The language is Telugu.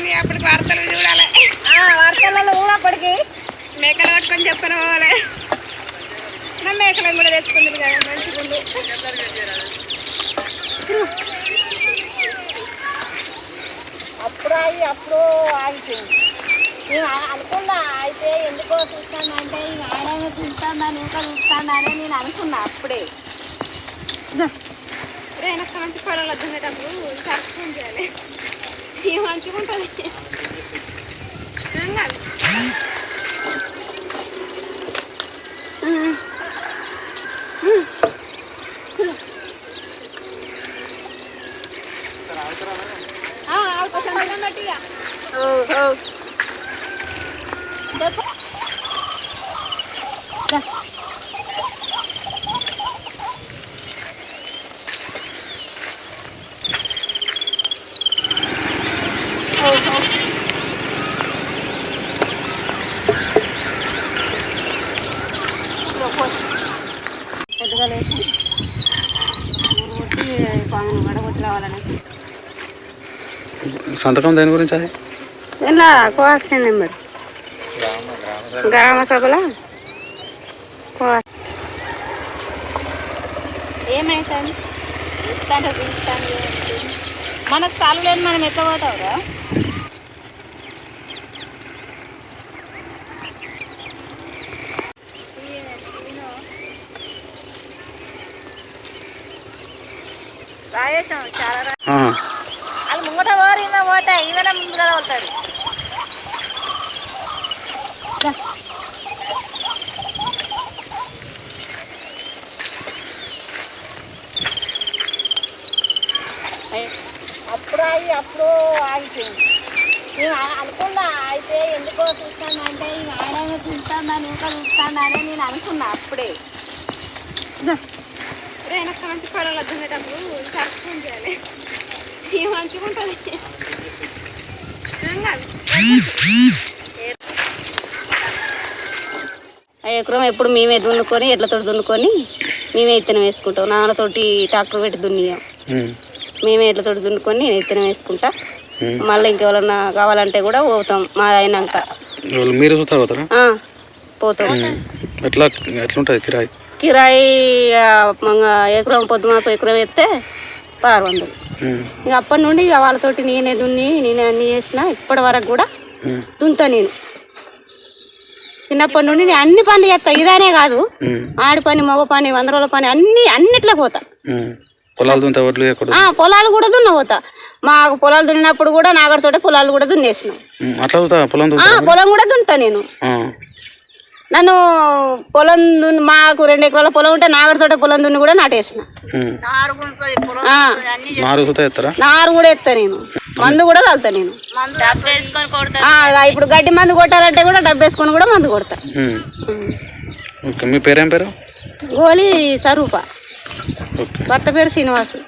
వస్తుంది అప్పుడు వార్తలు చూడాలి. వార్తలలో కూడా అప్పటికి మేకలు పట్టుకొని చెప్పను పోవాలి. నా మేకలను కూడా తెచ్చుకుంది కదా మంచిగుండు అప్పుడు ఆగి అప్పుడు ఆగిపోయింది. నేను అనుకున్నా అయితే ఎందుకో చూస్తాను అంటే ఇక ఆయన చూస్తాను ఇంకా చూస్తాను అని నేను అనుకున్నా అప్పుడే. వెనక మంచి పొలంలో దున్నేటప్పుడు కలుపుకొని చేయాలి. ఇది మంచిగా ఉంటుంది ఏం కాదు ఆ, ఆ, కొంచెం అన్నం పెట్టి ఇక. పొద్దుగా లేచి ఊరు కొట్టి పామును గడగొట్టి రావాలనేసి సంతకం దేని గురించి అది? ఇలా కోఆక్సిజన్ నెంబర్. గ్రామ సభలో? ఏమైతుంది? మనకు చాలు లేదు మనం ఎట్లా పోతావురా? రాయేసాం చాలా వాళ్ళు ముంగట పోరు ఈమె పోతా ఈమెనే ముందుగా పోతాడు. అప్పుడు ఆగి అప్పుడు ఆగిపోయింది. నేను అనుకున్నా అయితే ఎందుకో చూస్తాను అంటే ఇక ఆయన చూస్తాను ఇంకా చూస్తాను అని నేను అనుకున్నా అప్పుడే. వెనక మంచి దున్నేటప్పుడు కలుపుకొని చేయాలి. మంచిగా ఉంటుంది? ఎకరం ఎప్పుడు మేమే దున్నుకొని ఎడ్లతో దున్నుకొని మేమే ఇత్తనం వేసుకుంటాం. నాన్నతోటి ట్రాక్టర్ పెట్టి దున్నియాం. మేమే. ఎడ్లతో దున్నుకొని నేను ఇత్తనం వేసుకుంటా. మళ్ళీ ఇంకెవరన్నా కావాలంటే కూడా పోతాం మా అయినాక. మీరు పోతారా పోతాం. ఎట్లా ఎట్లుంటుంది కిరాయి? కిరాయి ఎకరం పొద్దుమాపు ఎకరం వేస్తే ఆరు వందలు. ఇక అప్పటి నుండి ఇక వాళ్ళతోటి నేనే దున్ని నేనే అన్ని చేసిన ఇప్పటి వరకు కూడా ఉమ్, దున్నుతా నేను. చిన్నప్పటి నుండి నేను అన్ని పనులు చేస్తా ఇదానే కాదు. ఆడి పని మగ పని వంద రోజుల పని అన్ని అన్నిట్లో పోతా. పొలాలు పొలాలు కూడా దున్న పోతా. మాకు పొలాలు దున్నినప్పుడు కూడా నాగడితోటే పొలాలు కూడా దున్నేసినాం. పొలం కూడా దున్నుతా నేను. నన్ను పొలం దున్ని మాకు రెండు ఎకరాల పొలం ఉంటే నాగడితోటే పొలం దున్ని కూడా నాటేసిన. నారు కూడా ఎత్తా నేను. మందు కూడా కలుతా నేను. ఇప్పుడు గడ్డి మందు కొట్టాలంటే కూడా డబ్బేసుకొని కూడా మందు కొడతా. మీ పేరేం పేరు? గోలి సరూప. ఓకే. భర్త పేరు శ్రీనివాసు.